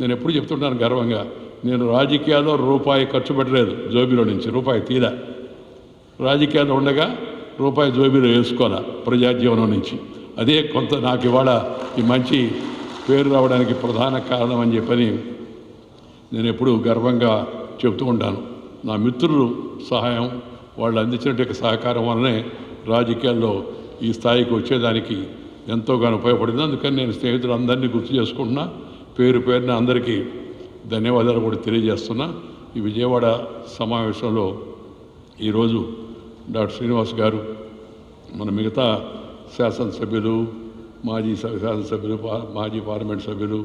నేను ఎప్పుడు చెప్తుంటాను గర్వంగా నేను రాజకీయాల్లో రూపాయి ఖర్చు పెట్టలేదు జోబీలో నుంచి రూపాయి తీరా. రాజకీయాల్లో ఉండగా రూపాయి జోబీలో వేసుకోవాలా ప్రజాజీవనం నుంచి. అదే కొంత నాకు ఇవాళ ఈ మంచి పేరు రావడానికి ప్రధాన కారణం అని చెప్పని నేను ఎప్పుడు గర్వంగా చెప్తూ ఉంటాను. నా మిత్రులు సహాయం వాళ్ళు అందించినట్టు సహకారం వల్లనే రాజకీయాల్లో ఈ స్థాయికి వచ్చేదానికి ఎంతోగానో ఉపయోగపడింది. అందుకని నేను స్నేహితులందరినీ గుర్తు చేసుకుంటున్నా. పేరు పేరున అందరికీ ధన్యవాదాలు కూడా తెలియజేస్తున్నా. ఈ విజయవాడ సమావేశంలో ఈరోజు డాక్టర్ శ్రీనివాస్ గారు మన మిగతా శాసనసభ్యులు మాజీ శాసనసభ్యులు పా- మాజీ పార్లమెంట్ సభ్యులు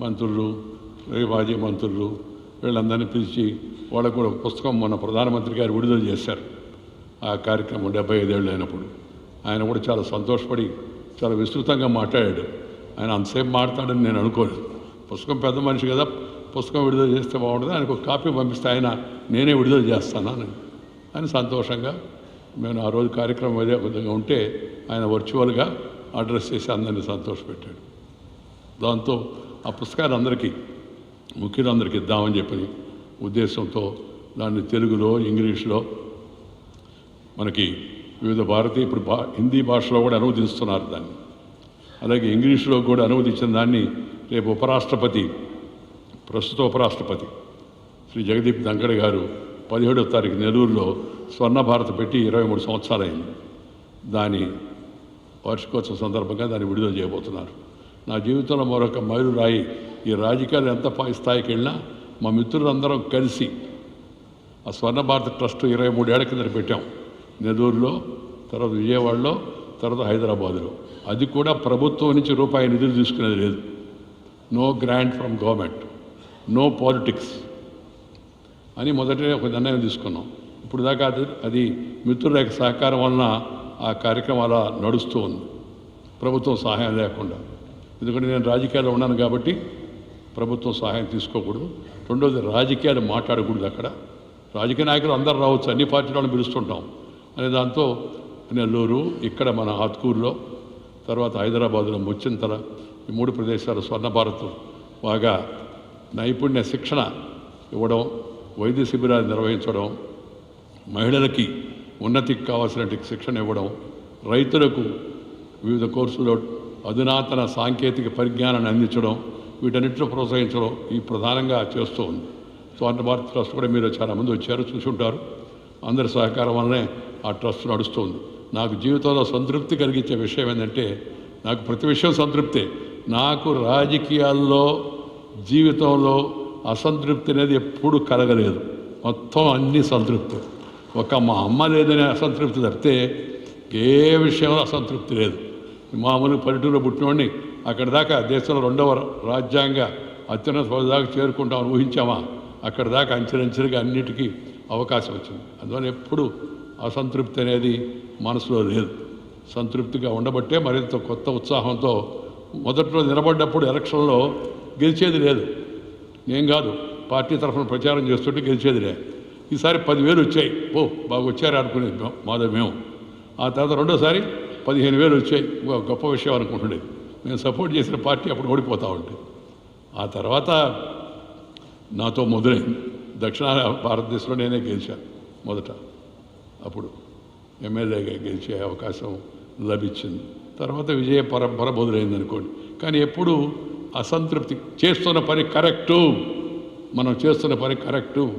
మంత్రులు మాజీ మంత్రులు వీళ్ళందరినీ పిలిచి వాళ్ళకు కూడా ఒక పుస్తకం మన ప్రధానమంత్రి గారు విడుదల చేశారు. ఆ కార్యక్రమం డెబ్బై ఐదేళ్ళు అయినప్పుడు. ఆయన కూడా చాలా సంతోషపడి చాలా విస్తృతంగా మాట్లాడాడు. ఆయన అంతసేపు మాట్లాడని నేను అనుకోలేదు. పుస్తకం పెద్ద మనిషి కదా పుస్తకం విడుదల చేస్తే బాగుంటుంది. ఆయనకు ఒక కాపీ పంపిస్తే ఆయన నేనే విడుదల చేస్తాను అని. అని సంతోషంగా నేను ఆ రోజు కార్యక్రమం అదే విధంగా ఉంటే ఆయన వర్చువల్గా అడ్రస్ చేసి అందరినీ సంతోషపెట్టాడు. దాంతో ఆ పుస్తకాలు అందరికీ ముఖ్యులందరికీ ఇద్దామని చెప్పి ఉద్దేశంతో దాన్ని తెలుగులో ఇంగ్లీష్లో మనకి వివిధ భారతీయ ఇప్పుడు భా హిందీ భాషలో కూడా అనువదిస్తున్నారు దాన్ని. అలాగే ఇంగ్లీష్లో కూడా అనువదించిన దాన్ని రేపు ఉపరాష్ట్రపతి ప్రస్తుత ఉపరాష్ట్రపతి శ్రీ జగదీప్ ధంకడ్ గారు పదిహేడవ తారీఖు నెల్లూరులో స్వర్ణ భారత్ పెట్టి ఇరవై మూడు సంవత్సరాలైంది. దాని వార్షికోత్సవం సందర్భంగా దాన్ని విడుదల చేయబోతున్నారు. నా జీవితంలో మరొక మైలురాయి ఈ రాజకీయాలు ఎంత స్థాయికి వెళ్ళినా మా మిత్రులందరం కలిసి ఆ స్వర్ణ భారత ట్రస్ట్ ఇరవై మూడేళ్ళ కింద పెట్టాం. నెల్లూరులో తర్వాత విజయవాడలో తర్వాత హైదరాబాదులో. అది కూడా ప్రభుత్వం నుంచి రూపాయి నిధులు తీసుకునేది లేదు. No grant from government no politics అని మొదట ఒక నిర్ణయం తీసుకున్నాం. ఇప్పుడు దాకా అది అది మిత్రుల యొక్క సహకారం వలన ఆ కార్యక్రమం అలా నడుస్తూ ఉంది. ప్రభుత్వం సహాయం లేకుండా. ఎందుకంటే నేను రాజకీయాల్లో ఉన్నాను కాబట్టి ప్రభుత్వం సహాయం తీసుకోకూడదు. రెండోది రాజకీయాలు మాట్లాడకూడదు అక్కడ. రాజకీయ నాయకులు అందరు రావచ్చు. అన్ని పార్టీలను పిలుస్తుంటాం. అనే దాంతో నెల్లూరు ఇక్కడ మన ఆత్కూరులో తర్వాత హైదరాబాద్లో ముచ్చింతల ఈ మూడు ప్రదేశాలు స్వర్ణ భారత్ బాగా నైపుణ్య శిక్షణ ఇవ్వడం వైద్య శిబిరాలు నిర్వహించడం మహిళలకి ఉన్నతికి కావాల్సిన శిక్షణ ఇవ్వడం రైతులకు వివిధ కోర్సులో అధునాతన సాంకేతిక పరిజ్ఞానాన్ని అందించడం వీటన్నిటిలో ప్రోత్సహించడం ఈ ప్రధానంగా చేస్తూ ఉంది. స్వర్ణ భారత్ ట్రస్ట్ కూడా మీరు చాలామంది వచ్చారు చూసి ఉంటారు. అందరి సహకారం వల్లనే ఆ ట్రస్ట్ నడుస్తుంది నాకు జీవితంలో సంతృప్తి కలిగించే విషయం ఏంటంటే నాకు ప్రతి విషయం సంతృప్తే. నాకు రాజకీయాల్లో జీవితంలో అసంతృప్తి అనేది ఎప్పుడూ కలగలేదు. మొత్తం అన్ని సంతృప్తి ఒక మా అమ్మ లేదనే అసంతృప్తి తప్పితే ఏ విషయంలో అసంతృప్తి లేదు. మామూలు పల్లెటూరులో పుట్టినోడిని అక్కడ దాకా దేశంలో రెండవ రాజ్యాంగ అత్యున్నత పదవి దాకా చేరుకుంటామని ఊహించామా? అక్కడ దాకా అంచెలంచెలుగా అన్నిటికీ అవకాశం వచ్చింది. అందువల్ల ఎప్పుడు అసంతృప్తి అనేది మనసులో లేదు. సంతృప్తిగా ఉండబట్టే మరింత కొత్త ఉత్సాహంతో మొదట్లో నిలబడ్డప్పుడు ఎలక్షన్లో గెలిచేది లేదు. ఏం కాదు పార్టీ తరఫున ప్రచారం చేస్తుంటే గెలిచేదిలే ఈసారి పదివేలు వచ్చాయి. ఓ బాగా వచ్చారు అనుకునేది మా- మేము. ఆ తర్వాత రెండోసారి పదిహేను వేలు వచ్చాయి. గొప్ప విషయం అనుకుంటుండేది మేము సపోర్ట్ చేసిన పార్టీ అప్పుడు ఓడిపోతూ ఉంటుంది ఆ తర్వాత నాతో మొదలైంది దక్షిణ భారతదేశంలో నేనే గెలిచాను మొదట. అప్పుడు ఎమ్మెల్యేగా గెలిచే అవకాశం లభించింది. తర్వాత విజయ పరంపర మొదలైంది అనుకోండి కానీ ఎప్పుడు అసంతృప్తి చేస్తున్న పని కరెక్టు మనం చేస్తున్న పని కరెక్టు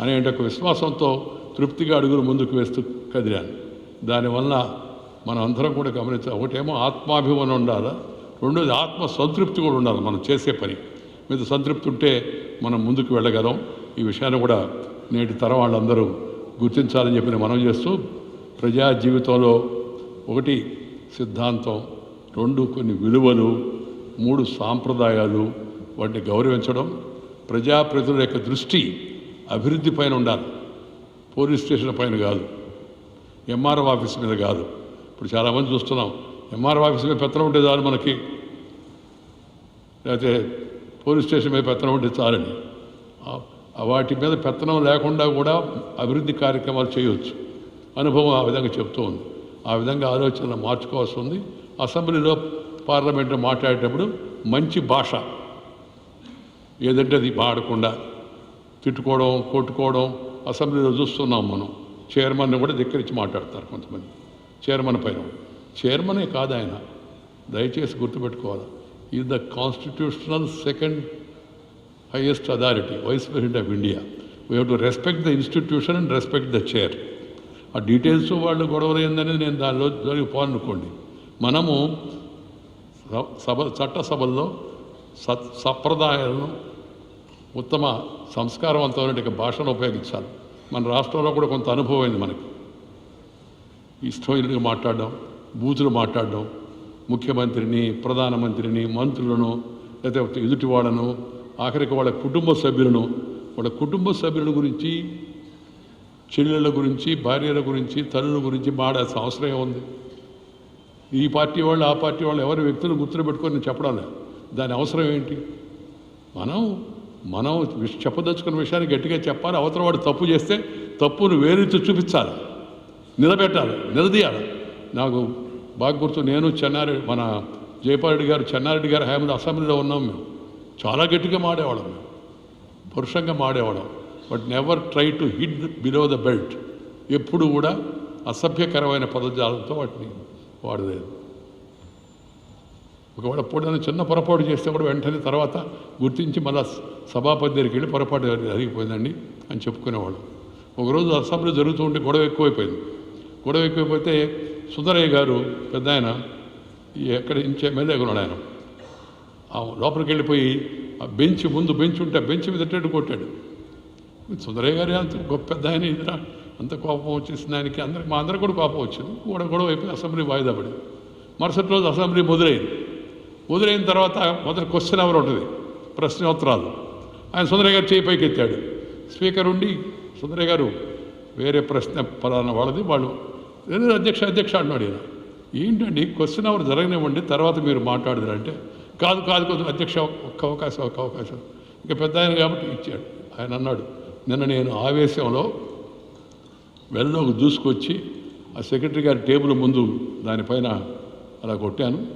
అనే ఒక విశ్వాసంతో తృప్తిగా అడుగులు ముందుకు వేస్తూ కదిరాను దానివల్ల మనం అందరం కూడా గమనించాలి ఒకటేమో ఆత్మాభిమానం ఉండాలా రెండోది ఆత్మ సంతృప్తి కూడా ఉండాలి మనం చేసే పని. మీద సంతృప్తి ఉంటే మనం ముందుకు వెళ్ళగలం. ఈ విషయాన్ని కూడా నేటి తరం వాళ్ళందరూ గుర్తించాలని చెప్పి మనం చేస్తూ ప్రజా జీవితంలో ఒకటి సిద్ధాంతం. రెండు కొన్ని విలువలు మూడు సాంప్రదాయాలు వాటిని గౌరవించడం ప్రజాప్రతినిధుల యొక్క దృష్టి అభివృద్ధి పైన ఉండాలి. పోలీస్ స్టేషన్ పైన కాదు. ఎంఆర్ఓ ఆఫీస్ మీద కాదు. ఇప్పుడు చాలామంది చూస్తున్నాం ఎంఆర్ఓ ఆఫీస్ మీద పెత్తనం ఉంటే చాలు మనకి. లేకపోతే పోలీస్ స్టేషన్ మీద పెత్తనం ఉంటే చాలని. వాటి మీద పెత్తనం లేకుండా కూడా అభివృద్ధి కార్యక్రమాలు చేయవచ్చు అనుభవం ఆ విధంగా చెప్తూ ఉంది ఆ విధంగా ఆలోచనలు మార్చుకోవాల్సి ఉంది. అసెంబ్లీలో పార్లమెంట్లో మాట్లాడేటప్పుడు మంచి భాష ఏదంటే అది వాడకుండా తిట్టుకోవడం కొట్టుకోవడం అసెంబ్లీలో చూస్తున్నాం మనం. చైర్మన్ని కూడా ధిక్కరించి మాట్లాడతారు కొంతమంది. చైర్మన్ పైన. చైర్మనే కాదు ఆయన. దయచేసి గుర్తుపెట్టుకోవాలి. ఈ the constitutional second highest authority vice president of India we have to respect the institution and respect the chair ఆ డీటెయిల్స్ వాళ్ళు గొడవలు ఏందనేది నేను దానిలో జోలికి పోనుకోండి మనము స- సభ చట్టసభల్లో సత్ సంప్రదాయాలను ఉత్తమ సంస్కారవంతమైన భాషను ఉపయోగించాలి. మన రాష్ట్రంలో కూడా కొంత అనుభవం అయింది మనకి. ఇష్టమైనట్టుగా మాట్లాడడం బూతులు మాట్లాడడం ముఖ్యమంత్రిని ప్రధానమంత్రిని మంత్రులను లేకపోతే ఎదుటి వాళ్ళను ఆఖరికి వాళ్ళ కుటుంబ సభ్యులను వాళ్ళ కుటుంబ సభ్యుల గురించి చెల్లెళ్ళ గురించి భార్యల గురించి తల్లుల గురించి మాడాల్సిన అవసరం ఏముంది? ఈ పార్టీ వాళ్ళు ఆ పార్టీ వాళ్ళు ఎవరి వ్యక్తులు గుర్తులు పెట్టుకొని నేను చెప్పడం దాని అవసరం ఏంటి? మనం మనం చెప్పదలుచుకున్న విషయాన్ని గట్టిగా చెప్పాలి. అవతల వాడు తప్పు చేస్తే తప్పును వేరెత్తి చూపించాలి. నిలబెట్టాలి నిలదీయాలి. నాకు బాగా గుర్తు నేను చెన్నారెడ్డి మన జయపాల్రెడ్డి గారు చెన్నారెడ్డి గారు హయాంలో అసెంబ్లీలో ఉన్నాం మేము. చాలా గట్టిగా మాడేవాళ్ళం మేము. పురుషంగా మాడేవాళ్ళం. But never try to hit below the belt. ఎప్పుడు కూడా అసభ్యకరమైన పదజాలంతో వాటిని వాడలేదు. ఒకవేళ ఎప్పుడైనా చిన్న పొరపాటు చేస్తే కూడా వెంటనే తర్వాత గుర్తించి మళ్ళా సభాపతి దగ్గరికి వెళ్ళి పొరపాటు జరిగిపోయిందండి అని చెప్పుకునేవాళ్ళు. ఒకరోజు అసెంబ్లీ జరుగుతూ ఉంటే గొడవ ఎక్కువైపోయింది. గొడవ ఎక్కువైపోతే సుందరయ్య గారు పెద్ద ఆయన ఈ ఎక్కడి నుంచి ఎమ్మెల్యేగా ఉన్నాడు ఆయన. లోపలికి వెళ్ళిపోయి ఆ బెంచ్ ముందు బెంచ్ ఉంటే ఆ బెంచ్ మీద ఎట్టేట్టు కొట్టాడు. సుందరయ్య గారి అంత గొప్ప పెద్ద ఆయన ఇదిరా. అంత కోపం వచ్చేసింది ఆయనకి. అందరికి మా అందరికి కూడా కోపం వచ్చింది. కూడా గొడవ అయిపోయి అసెంబ్లీ వాయిదా పడింది. మరుసటి రోజు అసెంబ్లీ మొదలైంది మొదలైన తర్వాత మొదటి క్వశ్చన్ అవర్ ఉంటుంది? ప్రశ్నోత్తరాలు. ఆయన సుందరయ్య గారు చేయి పైకి ఎత్తాడు. స్పీకర్ ఉండి సుందరయ్య గారు వేరే ప్రశ్న ప్రధాన వాళ్ళది వాళ్ళు లేదు అధ్యక్ష అధ్యక్ష అంటున్నాడు ఈయన. ఏంటండి? క్వశ్చన్ అవర్ జరగనివ్వండి. తర్వాత మీరు మాట్లాడదురు కాదు కాదు కొద్దిగా అధ్యక్ష ఒక్క అవకాశం ఒక్క అవకాశం. ఇంకా పెద్ద ఆయన కాబట్టి ఇచ్చాడు. ఆయన అన్నాడు. నిన్న నేను ఆవేశంలో వెళ్ళలోకి దూసుకొచ్చి ఆ సెక్రటరీ గారి టేబుల్ ముందు దానిపైన అలా కొట్టాను.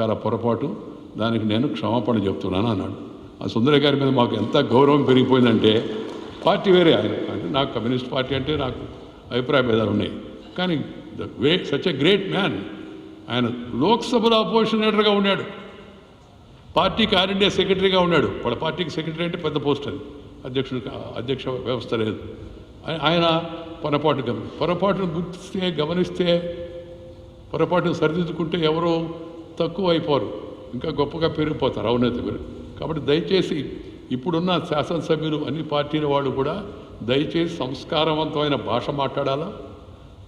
చాలా పొరపాటు. దానికి నేను క్షమాపణ చెప్తున్నాను అన్నాడు. ఆ సుందరయ్య గారి మీద మాకు ఎంత గౌరవం పెరిగిపోయిందంటే పార్టీ వేరే ఆయన. అంటే నాకు కమ్యూనిస్ట్ పార్టీ అంటే నాకు అభిప్రాయ భేదాలు ఉన్నాయి. కానీ the great such a great man. ఆయన లోక్సభలో అపోజిషన్ లీడర్గా ఉన్నాడు. పార్టీకి ఆల్ ఇండియా సెక్రటరీగా ఉన్నాడు. వాళ్ళ పార్టీకి సెక్రటరీ అంటే పెద్ద పోస్ట్ అది. అధ్యక్షుడు అధ్యక్ష వ్యవస్థ లేదు. ఆయన పొరపాటు గమని పొరపాటును గుర్తిస్తే గమనిస్తే పొరపాటును సరిదిద్దుకుంటే ఎవరో తక్కువ అయిపోరు ఇంకా గొప్పగా పెరిగిపోతారు అవినీతి గురి. కాబట్టి దయచేసి ఇప్పుడున్న శాసనసభ్యులు అన్ని పార్టీల వాళ్ళు కూడా దయచేసి సంస్కారవంతమైన భాష మాట్లాడాలా?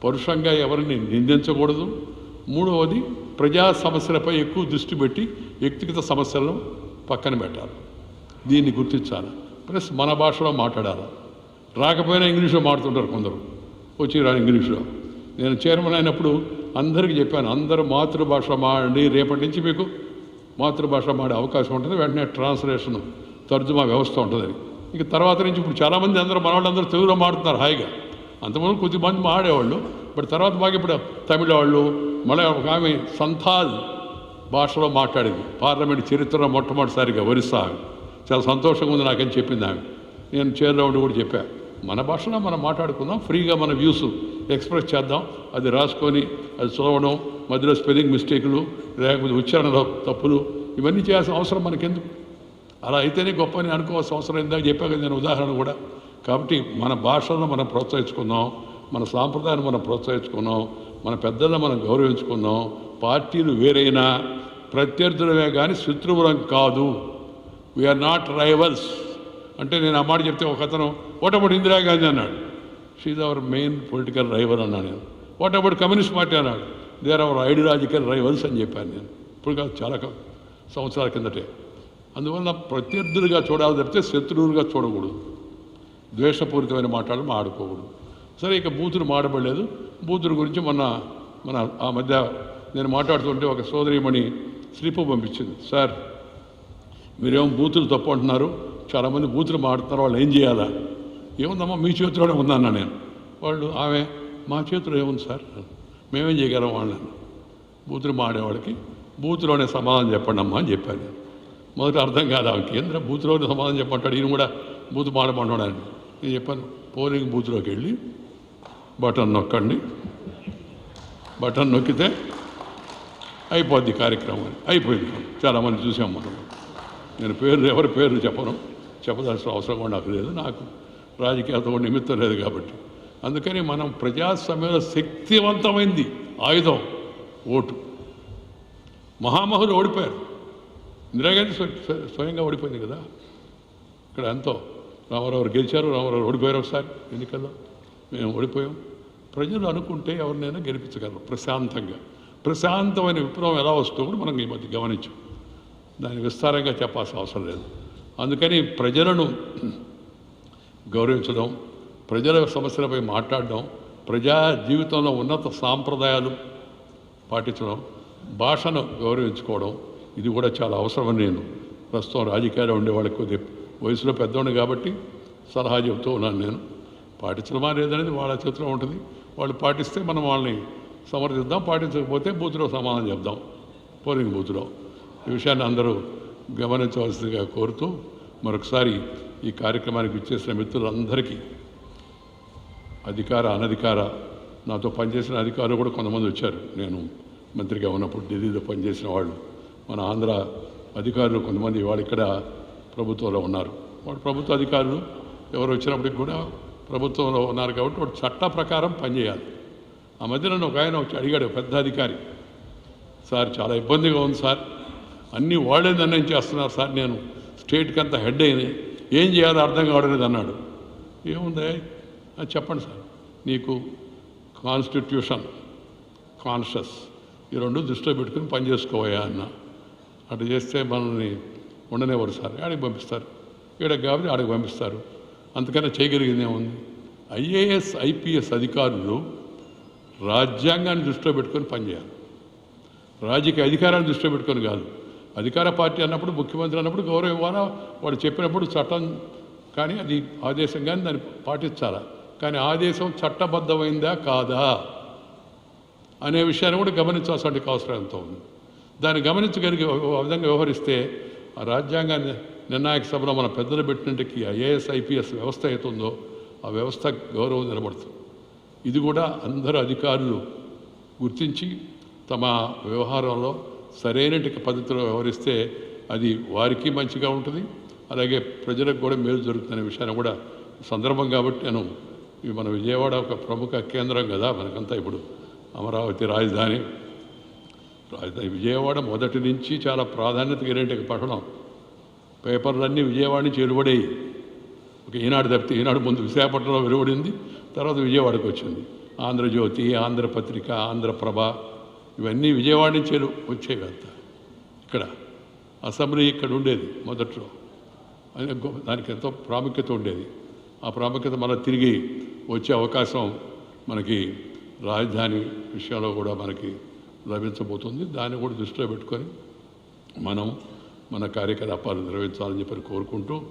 పరుషంగా ఎవరిని నిందించకూడదు. మూడవది ప్రజా సమస్యలపై ఎక్కువ దృష్టి పెట్టి వ్యక్తిగత సమస్యలను పక్కన పెట్టాలి. దీన్ని గుర్తించాలి. ప్లస్ మన భాషలో మాట్లాడాలి. రాకపోయినా ఇంగ్లీష్లో మాట్లాడుతుంటారు కొందరు. వచ్చి రా ఇంగ్లీష్లో. నేను చైర్మన్ అయినప్పుడు అందరికీ చెప్పాను అందరూ మాతృభాష మాడండి రేపటి నుంచి మీకు మాతృభాష మాడే అవకాశం ఉంటుంది. వెంటనే ట్రాన్స్లేషన్ తర్జుమా వ్యవస్థ ఉంటుంది. ఇక తర్వాత నుంచి ఇప్పుడు చాలామంది అందరూ మన వాళ్ళందరూ తెలుగులో మాడుతున్నారు హాయిగా. అంతకుముందు కొద్దిమంది మాడేవాళ్ళు బట్ తర్వాత బాగా ఇప్పుడు తమిళ వాళ్ళు మళ్ళీ ఒక ఆమె సంథాల్ భాషలో మాట్లాడింది. పార్లమెంట్ చరిత్రలో మొట్టమొదటిసారిగా ఒరిస్సా చాలా సంతోషంగా ఉంది నాకని చెప్పింది ఆమె. నేను చైర్లో కూడా చెప్పా మన భాషలో మనం మాట్లాడుకుందాం ఫ్రీగా మన వ్యూస్ ఎక్స్ప్రెస్ చేద్దాం అది రాసుకొని అది చదవడం మధ్యలో స్పెల్లింగ్ మిస్టేకులు లేకపోతే ఉచ్చారణలో తప్పులు ఇవన్నీ చేయాల్సిన అవసరం మనకెందుకు? అలా అయితేనే గొప్ప అని అనుకోవాల్సిన అవసరం ఇందాక చెప్పాక నేను ఉదాహరణ కూడా. కాబట్టి మన భాషలను మనం ప్రోత్సహించుకుందాం మన సాంప్రదాయాన్ని మనం ప్రోత్సహించుకున్నాం మన పెద్దలను మనం గౌరవించుకుందాం పార్టీలు వేరైనా ప్రత్యర్థులమే కానీ శత్రువులం కాదు. వీఆర్ నాట్ రైవల్స్ అంటే నేను ఆ మాట చెప్తే ఒక అతను వాట్ అబౌట్ ఇందిరాగాంధీ అన్నాడు. She's our main political rival అన్నాను నేను. వాట్ అబౌట్ కమ్యూనిస్ట్ పార్టీ అన్నాడు. They are our ideological rivals అని చెప్పాను నేను. ఇప్పుడు కాదు చాలా సంవత్సరాల కిందటే. అందువల్ల ప్రత్యర్థులుగా చూడాలి తప్పితే శత్రువులుగా చూడకూడదు. ద్వేషపూరితమైన మాటలు ఆడుకోకూడదు సరే ఇక బూతులు మాడబడలేదు. బూతుల గురించి మొన్న మన ఆ మధ్య నేను మాట్లాడుతుంటే ఒక సోదరిమణి స్లిప్ పంపించింది. సార్ మీరేమో బూతులు తప్పు అంటున్నారు? చాలామంది బూతులు మాడుతున్నారు వాళ్ళు ఏం చేయాలా? ఏముందమ్మా మీ చేతిలోనే ఉందన్నా నేను? వాళ్ళు ఆమె మా చేతిలో ఏముంది సార్? మేమేం చేయగలం వాళ్ళని? బూతులు మాడేవాళ్ళకి బూతులోనే సమాధానం చెప్పండి అమ్మా అని చెప్పాను. మొదట అర్థం కాదు ఆమె కేంద్ర బూతులోనే సమాధానం చెప్పమంటాడు. ఈయన కూడా బూతు మాడమంటాడు నేను చెప్పాను పోలింగ్ బూత్లోకి వెళ్ళి బటన్ నొక్కండి. బటన్ నొక్కితే అయిపోద్ది కార్యక్రమం అని. అయిపోయింది. చాలామంది చూసాం మనం. నేను పేరు ఎవరి పేర్లు చెప్పను. చెప్పదలసిన అవసరం కూడా నాకు లేదు. నాకు రాజకీయాలతో నిమిత్తం లేదు కాబట్టి. అందుకని మనం ప్రజాస్వామ్యంలో శక్తివంతమైంది ఆయుధం ఓటు. మహామహులు ఓడిపోయారు. ఇందిరాగాంధీ స్వయంగా ఓడిపోయింది కదా. ఇక్కడ ఎంతో రామారావు గెలిచారు. రామారావు ఓడిపోయారు ఒకసారి ఎన్నికల్లో. మేము ఓడిపోయాం. ప్రజలు అనుకుంటే ఎవరినైనా గెలిపించగలరు ప్రశాంతంగా. ప్రశాంతమైన విప్లవం ఎలా వస్తుందో కూడా మనం ఈ మధ్య గమనించాం. దాన్ని విస్తారంగా చెప్పాల్సిన అవసరం లేదు. అందుకని ప్రజలను గౌరవించడం ప్రజల సమస్యలపై మాట్లాడడం ప్రజా జీవితంలో ఉన్నత సాంప్రదాయాలు పాటించడం భాషను గౌరవించుకోవడం ఇది కూడా చాలా అవసరమని నేను ప్రస్తుతం రాజకీయాలు ఉండే వాళ్ళకి కొద్ది వయసులో పెద్దవాడిని కాబట్టి సలహా చెబుతూ ఉన్నాను నేను. పాటించడమా లేదనేది వాళ్ళ చేతిలో ఉంటుంది. వాళ్ళు పాటిస్తే మనం వాళ్ళని సమర్థిద్దాం పాటించకపోతే బూత్లో సమాధానం చెప్దాం. పోలింగ్ బూత్లో. ఈ విషయాన్ని అందరూ గమనించవలసిందిగా కోరుతూ మరొకసారి ఈ కార్యక్రమానికి ఇచ్చేసిన మిత్రులందరికీ అధికార అనధికార నాతో పనిచేసిన అధికారులు కూడా కొంతమంది వచ్చారు. నేను మంత్రిగా ఉన్నప్పుడు ఢిల్లీలో పనిచేసిన వాళ్ళు. మన ఆంధ్ర అధికారులు కొంతమంది వాళ్ళు ఇక్కడ ప్రభుత్వంలో ఉన్నారు. వాళ్ళు ప్రభుత్వ అధికారులు. ఎవరు వచ్చినప్పటికి కూడా ప్రభుత్వంలో ఉన్నారు కాబట్టి వాడు చట్ట ప్రకారం పనిచేయాలి. ఆ మధ్యన ఒక ఆయన వచ్చి అడిగాడు ఒక పెద్ద అధికారి సార్ చాలా ఇబ్బందిగా ఉంది సార్. అన్నీ వాళ్ళే నిర్ణయం చేస్తున్నారు సార్ నేను. స్టేట్కి అంతా హెడ్ అయిన ఏం చేయాలో అర్థం కావడలేదు అన్నాడు. ఏముంది? అది చెప్పండి సార్. నీకు కాన్స్టిట్యూషన్ కాన్షియస్ ఈ రెండు దృష్టిలో పెట్టుకుని పని చేసుకోవయా అన్న. అటు చేస్తే మనల్ని ఉండనివ్వరు సార్. ఆడికి పంపిస్తారు? ఈడకి కాబట్టి ఆడికి పంపిస్తారు. అందుకనే చేయగలిగింది ఏముంది? ఐఏఎస్ ఐపీఎస్ అధికారులు రాజ్యాంగాన్ని దృష్టిలో పెట్టుకొని పనిచేయాలి రాజకీయ అధికారాన్ని దృష్టిలో పెట్టుకొని కాదు. అధికార పార్టీ అన్నప్పుడు ముఖ్యమంత్రి అన్నప్పుడు గౌరవం ఇవ్వాలా వాడు చెప్పినప్పుడు చట్టం కానీ అది ఆదేశం కానీ దాన్ని పాటించాలా? కానీ ఆదేశం చట్టబద్ధమైందా కాదా? అనే విషయాన్ని కూడా గమనించాల్సిన అవసరం ఎంతో ఉంది. దాన్ని గమనించగలిగే విధంగా వ్యవహరిస్తే ఆ రాజ్యాంగాన్ని నిర్ణాయక సభలో మన పెద్దలు పెట్టినట్టుకి ఐఏఎస్ ఐపీఎస్ వ్యవస్థ అవుతుందో ఆ వ్యవస్థ గౌరవం నిలబడుతుంది. ఇది కూడా అందరు అధికారులు గుర్తించి తమ వ్యవహారంలో సరైన పద్ధతిలో వ్యవహరిస్తే అది వారికి మంచిగా ఉంటుంది. అలాగే ప్రజలకు కూడా మేలు జరుగుతుందనే విషయాన్ని కూడా సందర్భం కాబట్టి నేను మన విజయవాడ ఒక ప్రముఖ కేంద్రం కదా మనకంతా ఇప్పుడు అమరావతి రాజధాని. రాజధాని విజయవాడ మొదటి నుంచి చాలా ప్రాధాన్యత కలిగిన పట్టణం. పేపర్లన్నీ విజయవాడ నుంచి వెలువడేవి ఒక ఈనాడు తప్పితే ఈనాడు ముందు విశాఖపట్నంలో వెలువడింది తర్వాత విజయవాడకు వచ్చింది. ఆంధ్రజ్యోతి ఆంధ్రపత్రిక ఆంధ్రప్రభ ఇవన్నీ విజయవాడ నుంచి వచ్చేవి అంతా. ఇక్కడ అసెంబ్లీ ఇక్కడ ఉండేది మొదట్లో. దానికి ఎంతో ప్రాముఖ్యత ఉండేది. ఆ ప్రాముఖ్యత మళ్ళీ తిరిగి వచ్చే అవకాశం మనకి రాజధాని విషయంలో కూడా మనకి లభించబోతుంది. దాన్ని కూడా దృష్టిలో పెట్టుకొని మనం మన కార్యకలాపాలు నిర్వహించాలని చెప్పి కోరుకుంటూ